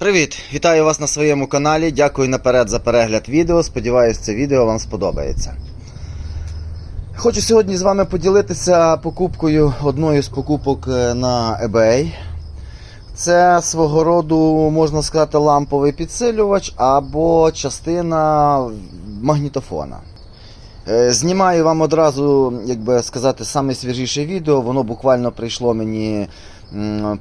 Привіт! Вітаю вас на своєму каналі. Дякую наперед за перегляд відео. Сподіваюсь, це відео вам сподобається. Хочу сьогодні з вами поділитися покупкою одною з покупок е, на eBay. Це свого роду, можна сказати, ламповий підсилювач або частина магнітофона. Е, Знімаю вам одразу, як би сказати, саме свіжіше відео. Воно буквально прийшло мені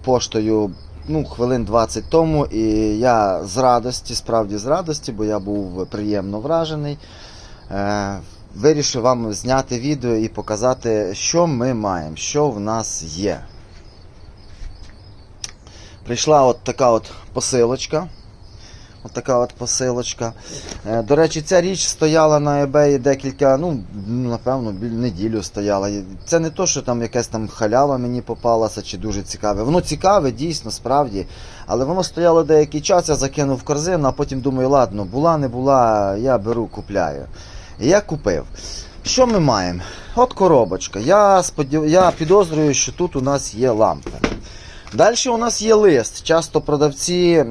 поштою ну, хвилин 20 тому, і я з радості, справді з радості, бо я був приємно вражений. Е, Вирішив вам зняти відео і показати, що ми маємо, що в нас є. Прийшла от така от посилочка. От така от посилочка. Е, До речі, ця річ стояла на eBay декілька, ну, напевно, неділю стояла. Це не то, що там якась там халява мені попалася чи дуже цікаве. Воно цікаве, дійсно, справді. Але воно стояло деякий час, я закинув в корзину, а потім думаю, ладно, була, не була, я беру, купляю. І я купив. Що ми маємо? От коробочка. Я, сподів... я підозрюю, що тут у нас є лампи. Далі у нас є лист. Часто продавці,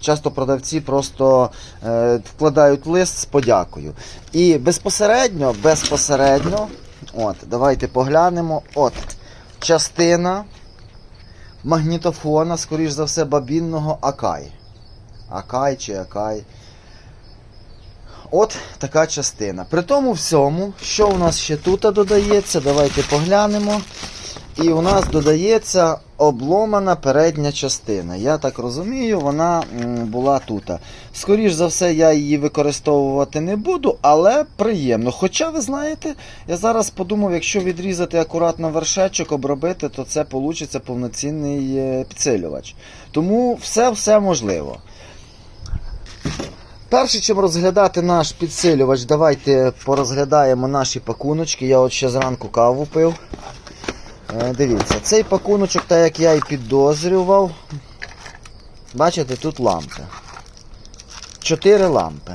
часто продавці просто е, вкладають лист з подякою. І безпосередньо, безпосередньо, от, давайте поглянемо. От, частина магнітофона, скоріш за все, бабінного Акай. Акай чи Акай. От така частина. При тому всьому, що у нас ще тут додається, давайте поглянемо. І у нас додається обломана передня частина. Я так розумію, вона була тут. Скоріш за все, я її використовувати не буду, але приємно. Хоча, ви знаєте, я зараз подумав, якщо відрізати акуратно вершечок, обробити, то це вийде повноцінний е, підсилювач. Тому все-все можливо. Перше, чим розглядати наш підсилювач, давайте порозглядаємо наші пакуночки. Я от ще зранку каву пив. Е, Дивіться, цей пакуночок, так як я і підозрював. Бачите, тут лампи. Чотири лампи.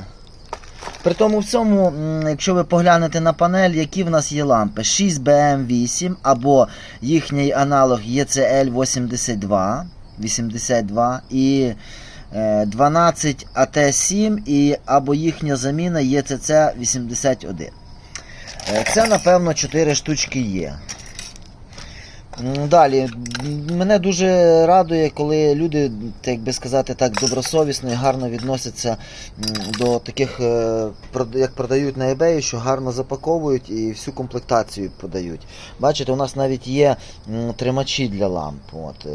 При тому всьому, м, якщо ви поглянете на панель, які в нас є лампи? 6BM8 або їхній аналог ECL82 82 і е, 12 AT7 і або їхня заміна ECC81. Е, Це, напевно, 4 штучки є. М, Далі, мене дуже радує, коли люди, так би сказати так, добросовісно і гарно відносяться до таких, е, як продають на eBay, що гарно запаковують і всю комплектацію подають. Бачите, у нас навіть є тримачі для ламп. От.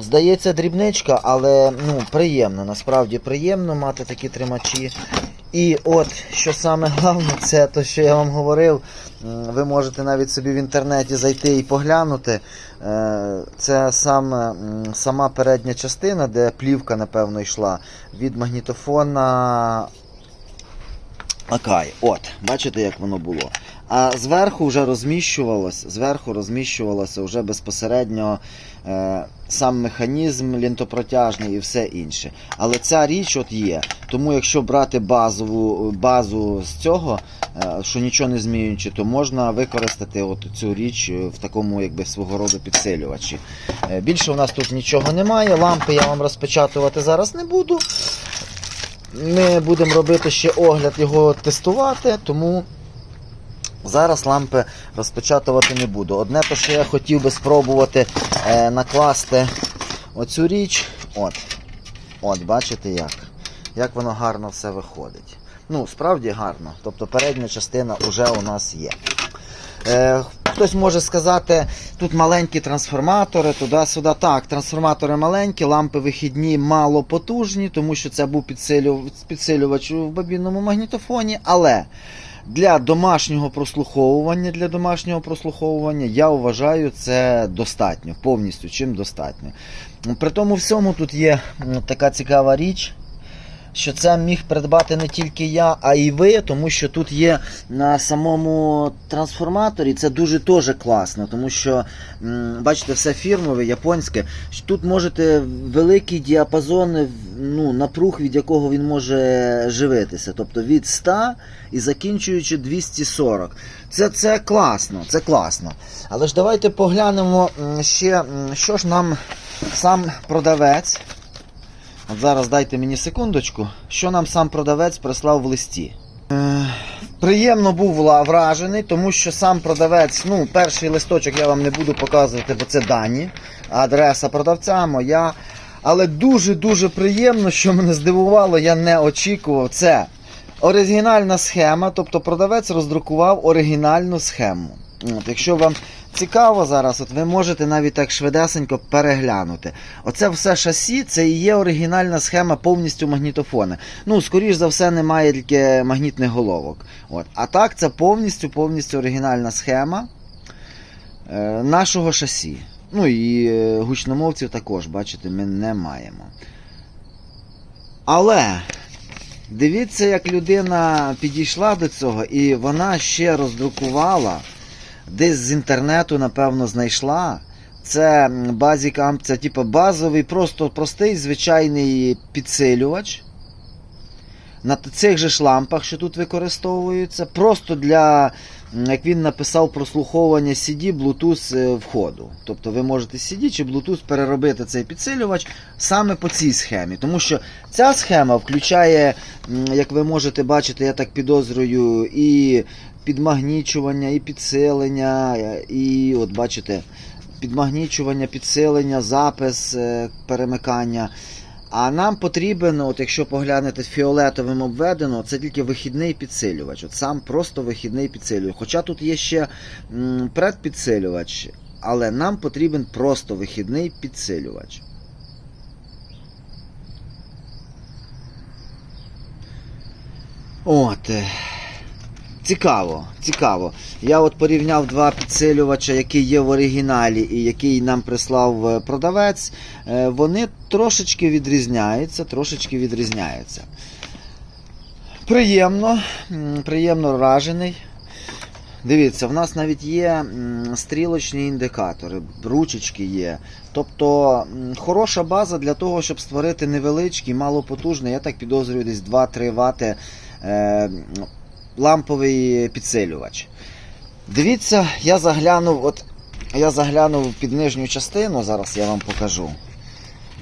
Здається, дрібничка, але ну, приємно, насправді приємно мати такі тримачі. І от, що саме головне, це те, що я вам говорив. Ви можете навіть собі в інтернеті зайти і поглянути. Е, Це саме сама передня частина, де плівка, напевно, йшла від магнітофона Акай. От, бачите, як воно було. А зверху вже розміщувалося, зверху розміщувалося вже безпосередньо е, сам механізм лінтопротяжний і все інше. Але ця річ от є. Тому якщо брати базову базу з цього, е, що нічого не змінюючи, то можна використати от цю річ в такому якби свого роду підсилювачі. Е, Більше у нас тут нічого немає. Лампи я вам розпечатувати зараз не буду. Ми будемо робити ще огляд його тестувати, тому зараз лампи розпечатувати не буду. Одне, то, що я хотів би спробувати е, накласти оцю річ. От. От, бачите як. Як воно гарно все виходить. Ну, справді гарно. Тобто передня частина вже у нас є. Е, хтось може сказати, тут маленькі трансформатори, туди-сюди. Так, трансформатори маленькі, лампи вихідні мало потужні, тому що це був підсилювач, в бобінному магнітофоні. Але для домашнього прослуховування, для домашнього прослуховування я вважаю це достатньо, повністю чим достатньо. При тому всьому тут є така цікава річ що це міг придбати не тільки я, а і ви, тому що тут є на самому трансформаторі. Це дуже теж класно, тому що бачите, все фірмове, японське. Тут можете великий діапазон ну, напруг, від якого він може живитися. Тобто від 100 і закінчуючи 240. Це, це класно, це класно. Але ж давайте поглянемо ще, що ж нам сам продавець От зараз дайте мені секундочку, що нам сам продавець прислав в листі. Е, приємно був вражений, тому що сам продавець, ну, перший листочок я вам не буду показувати, бо це дані, адреса продавця моя. Але дуже-дуже приємно, що мене здивувало, я не очікував. Це оригінальна схема, тобто продавець роздрукував оригінальну схему. От, якщо вам цікаво зараз, от ви можете навіть так швидесенько переглянути. Оце все шасі, це і є оригінальна схема повністю магнітофона. Ну, скоріш за все, немає тільки магнітних головок. От. А так, це повністю повністю оригінальна схема е, нашого шасі. Ну і е, гучномовців також, бачите, ми не маємо. Але дивіться, як людина підійшла до цього, і вона ще роздрукувала, десь з інтернету, напевно, знайшла. Це м, Basic Amp, це типу базовий, просто простий звичайний підсилювач. На цих же ж лампах, що тут використовуються, просто для, як він написав, прослуховування CD Bluetooth е, входу. Тобто ви можете CD чи Bluetooth переробити цей підсилювач саме по цій схемі. Тому що ця схема включає, як ви можете бачити, я так підозрюю, і підмагнічування, і підсилення, е, і от бачите, підмагнічування, підсилення, запис, е, перемикання. А нам потрібен, от якщо поглянете фіолетовим обведено, це тільки вихідний підсилювач. От сам просто вихідний підсилювач. Хоча тут є ще предпідсилювач, але нам потрібен просто вихідний підсилювач. От. Цікаво, цікаво. Я от порівняв два підсилювача, які є в оригіналі і який нам прислав е, продавець. Е, Вони трошечки відрізняються, трошечки відрізняються. Приємно, приємно вражений. Дивіться, в нас навіть є стрілочні індикатори, ручечки є. Тобто хороша база для того, щоб створити невеличкий, малопотужний, я так підозрюю, десь 2-3 Вт е, ламповий підсилювач. Дивіться, я заглянув, от я заглянув під нижню частину, зараз я вам покажу.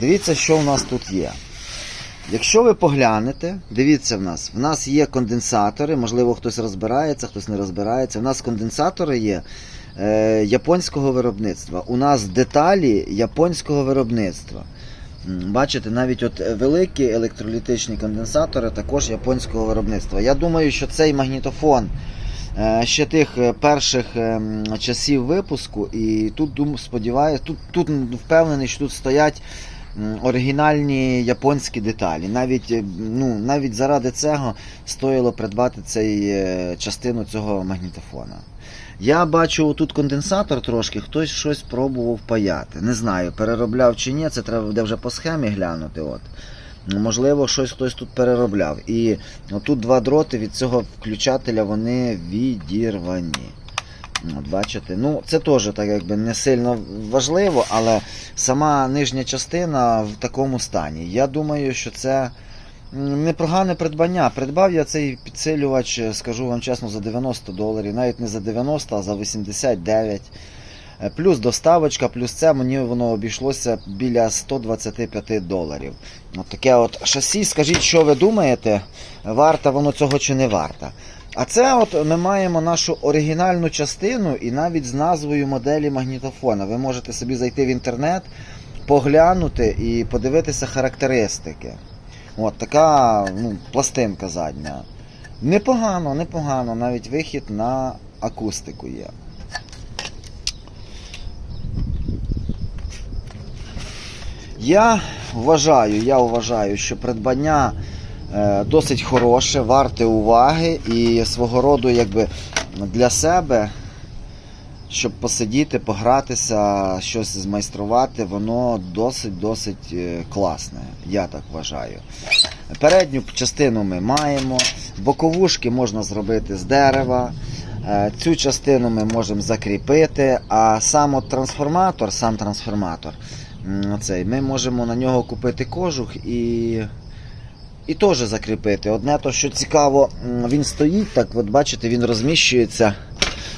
Дивіться, що в нас тут є. Якщо ви поглянете, дивіться в нас, в нас є конденсатори, можливо, хтось розбирається, хтось не розбирається. У нас конденсатори є е, японського виробництва. У нас деталі японського виробництва. Бачите, навіть от великі електролітичні конденсатори також японського виробництва. Я думаю, що цей магнітофон е, ще тих е, перших е, часів випуску, і тут сподіваюся, тут, тут впевнений, що тут стоять оригінальні японські деталі. Навіть, е, ну, навіть заради цього стоїло придбати цей, е, частину цього магнітофона. Я бачу тут конденсатор трошки, хтось щось пробував паяти. Не знаю, переробляв чи ні, це треба буде вже по схемі глянути. От. Ну, Можливо, щось хтось тут переробляв. І тут два дроти від цього включателя вони відірвані. От, бачите? Ну, це теж так якби не сильно важливо, але сама нижня частина в такому стані. Я думаю, що це непогане придбання. Придбав я цей підсилювач, е, скажу вам чесно, за 90 доларів, навіть не за 90, а за 89. Е, Плюс доставочка, плюс це мені воно обійшлося біля 125 доларів. От таке от шасі. Скажіть, що ви думаєте, варто воно цього чи не варто? А це от ми маємо нашу оригінальну частину і навіть з назвою моделі магнітофона. Ви можете собі зайти в інтернет, поглянути і подивитися характеристики. От така ну, пластинка задня. Непогано, непогано, навіть вихід на акустику є. Я вважаю, я вважаю, що придбання е, досить хороше, варте уваги і свого роду якби для себе, щоб посидіти, погратися, щось змайструвати, воно досить-досить е, класне, я так вважаю. Передню частину ми маємо, боковушки можна зробити з дерева. е, Цю частину ми можемо закріпити, а сам трансформатор, сам трансформатор, цей, ми можемо на нього купити кожух і, і теж закріпити. Одне то, що цікаво, він стоїть так, от бачите, він розміщується.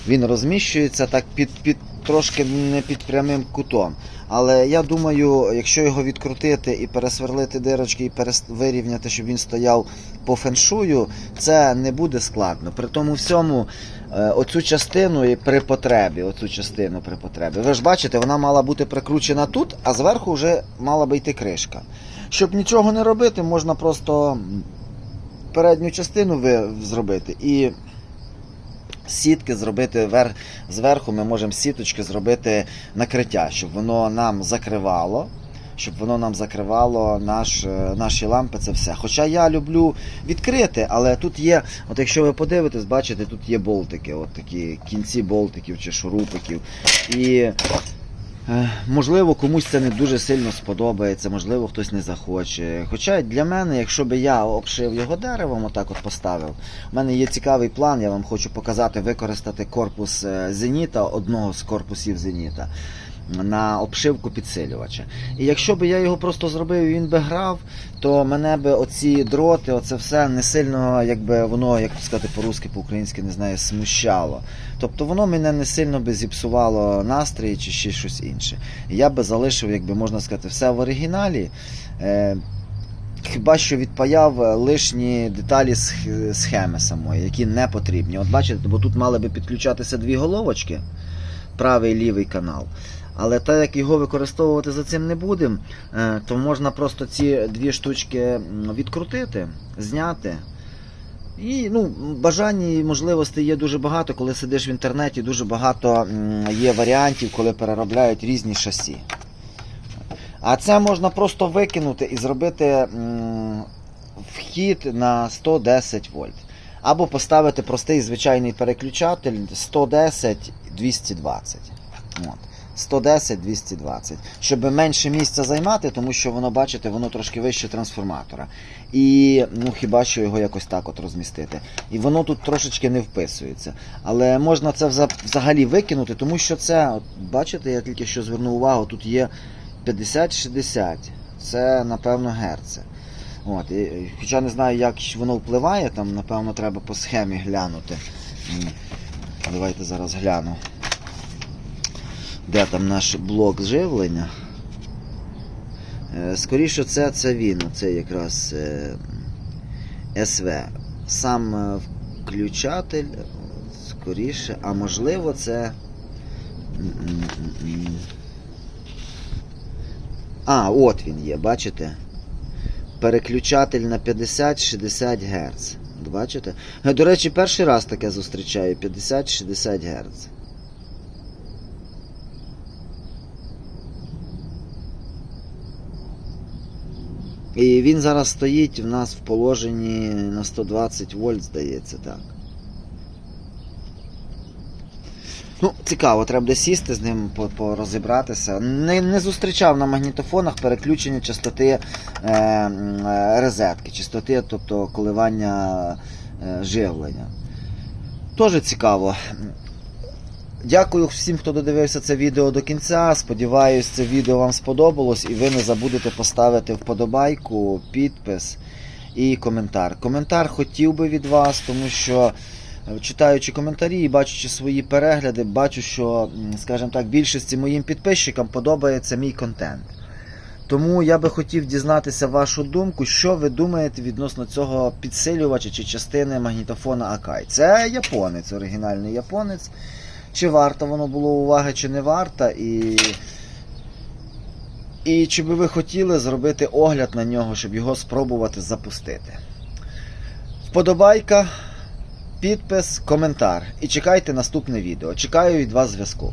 Він розміщується так під, під, трошки не під прямим кутом. Але я думаю, якщо його відкрутити і пересверлити дирочки, і перес... вирівняти, щоб він стояв по феншую, це не буде складно. При тому всьому, е, оцю частину і при потребі, оцю частину при потребі. Ви ж бачите, вона мала бути прикручена тут, а зверху вже мала би йти кришка. Щоб нічого не робити, можна просто передню частину зробити і сітки зробити вер... зверху. Ми можемо сіточки зробити накриття, щоб воно нам закривало. Щоб воно нам закривало наш, е, наші лампи, це все. Хоча я люблю відкрити, але тут є, от якщо ви подивитесь, бачите, тут є болтики, от такі кінці болтиків чи шурупиків. І можливо комусь це не дуже сильно сподобається, можливо, хтось не захоче. Хоча для мене, якщо би я обшив його деревом, отак от поставив, у мене є цікавий план, я вам хочу показати, використати корпус е, Зеніта, одного з корпусів Зеніта. На обшивку підсилювача. І якщо б я його просто зробив і він би грав, то мене би оці дроти, оце все не сильно, якби воно, як сказати по-русски, по-українськи, не знаю, смущало. Тобто воно мене не сильно би зіпсувало настрій чи ще щось інше. Я би залишив, якби можна сказати, все в оригіналі. Е, Хіба що відпаяв лишні деталі сх- схеми самої, які не потрібні. От бачите, бо тут мали би підключатися дві головочки, правий і лівий канал. Але так як його використовувати за цим не будемо, е, то можна просто ці дві штучки відкрутити, зняти. І ну, бажань і можливостей є дуже багато, коли сидиш в інтернеті, дуже багато є варіантів, коли переробляють різні шасі. А це можна просто викинути і зробити вхід на 110 вольт. Або поставити простий звичайний переключатель 110-220. От. 110-220. Щоб менше місця займати, тому що воно, бачите, воно трошки вище трансформатора. І ну, хіба що його якось так от розмістити. І воно тут трошечки не вписується. Але можна це взагалі викинути, тому що це, от, бачите, я тільки що звернув увагу, тут є 50-60. Це, напевно, герци. От, і, хоча не знаю, як воно впливає, там, напевно, треба по схемі глянути. Давайте зараз гляну. Де там наш блок живлення? Е, Скоріше це, це він, це якраз е, СВ. Сам е, включатель, скоріше, а можливо це. А, от він є, бачите? Переключатель на 50-60 Гц. Бачите? До речі, перший раз таке зустрічаю 50-60 Гц. І він зараз стоїть в нас в положенні на 120 вольт, здається, так. Ну, цікаво, треба буде сісти з ним порозібратися. Не, не зустрічав на магнітофонах переключення частоти е, розетки, частоти, тобто коливання е, живлення. Теж цікаво. Дякую всім, хто додивився це відео до кінця. Сподіваюсь, це відео вам сподобалось і ви не забудете поставити вподобайку, підпис і коментар. Коментар хотів би від вас, тому що е, читаючи коментарі і бачачи свої перегляди, бачу, що, скажімо так, більшості моїм підписчикам подобається мій контент. Тому я би хотів дізнатися вашу думку, що ви думаєте відносно цього підсилювача чи частини магнітофона Акай. Це японець, оригінальний японець. Чи варто воно було уваги, чи не варто, і. І чи би ви хотіли зробити огляд на нього, щоб його спробувати запустити? Вподобайка, підпис, коментар. І чекайте наступне відео. Чекаю від вас зв'язку.